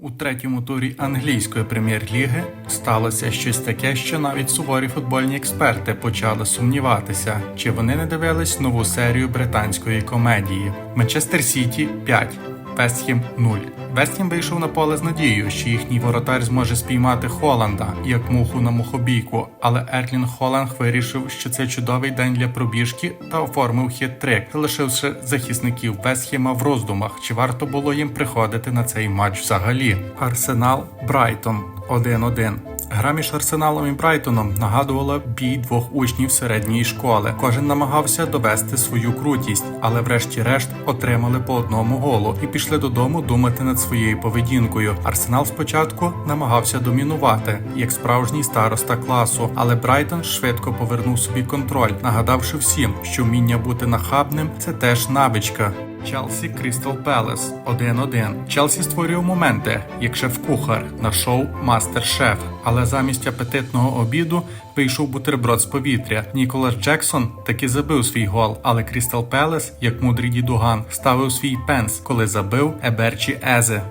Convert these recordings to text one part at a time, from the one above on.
У третьому турі англійської прем'єр-ліги сталося щось таке, що навіть суворі футбольні експерти почали сумніватися, чи вони не дивились нову серію британської комедії. Манчестер Сіті 5. Вестхем 0. Вестхем вийшов на поле з надією, що їхній воротар зможе спіймати Холланда як муху на мухобійку, але Ерлін Холланд вирішив, що це чудовий день для пробіжки та оформив хит-трик, залишивши захисників Вестхема в роздумах, чи варто було їм приходити на цей матч взагалі. Арсенал Брайтон 1-1. Гра між Арсеналом і Брайтоном нагадувала бій двох учнів середньої школи. Кожен намагався довести свою крутість, але врешті-решт отримали по одному голу і пішли додому думати над своєю поведінкою. Арсенал спочатку намагався домінувати як справжній староста класу, але Брайтон швидко повернув собі контроль, нагадавши всім, що вміння бути нахабним це теж навичка. Челсі Крістал Пелес 1-1. Челсі створював моменти, як шеф-кухар на шоу Мастер-Шеф. Але замість апетитного обіду вийшов бутерброд з повітря. Ніколас Джексон таки забив свій гол, але Крістал Пелес, як мудрий дідуган, ставив свій пенс, коли забив Еберчі Езе.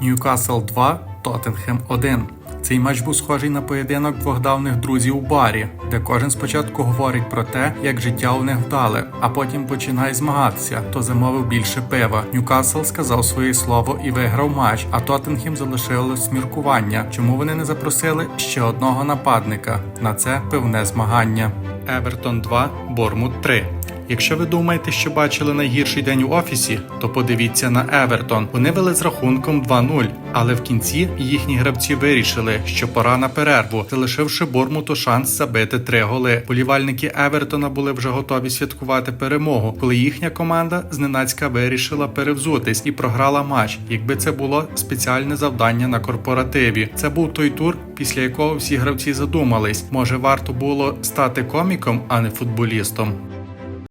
Ньюкасл 2, Тоттенхем 1. Цей матч був схожий на поєдинок двох давних друзів у барі, де кожен спочатку говорить про те, як життя у них вдале, а потім починає змагатися, хто замовив більше пива. Ньюкасл сказав своє слово і виграв матч, а Тоттенхем залишилось міркування, чому вони не запросили ще одного нападника на це пивне змагання. Евертон 2, Бормут 3. Якщо ви думаєте, що бачили найгірший день у офісі, то подивіться на Евертон. Вони вели з рахунком 2-0, але в кінці їхні гравці вирішили, що пора на перерву, залишивши Бормуту шанс забити три голи. Болівальники Евертона були вже готові святкувати перемогу, коли їхня команда зненацька вирішила перевзутись і програла матч. Якби це було спеціальне завдання на корпоративі. Це був той тур, після якого всі гравці задумались, може варто було стати коміком, а не футболістом.